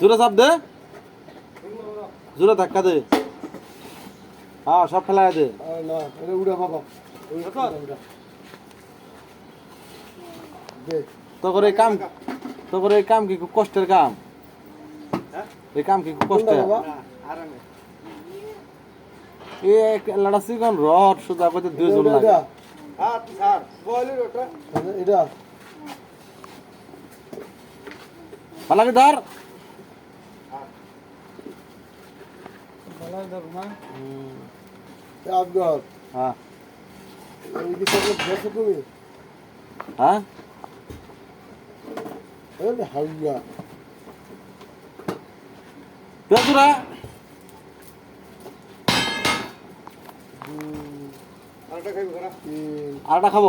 জোরে চাপ দে। জোরে ধাক্কা দে। হ্যাঁ সব ফেলায় দে। উড়া বাবা দে তোর এই কাম তোর এই কাম কি খুব কষ্টের কাম? এই কাম কি খুব কষ্টের? এ লাড়া সিগন রড সুদা কইতে দুইজন এটা, লাগে। ওটা। এটা পালাকে ধর আবগর হ্যাঁ। এই কি সব দেখো তুমি? হ্যাঁ? এই আরেকটা খাব?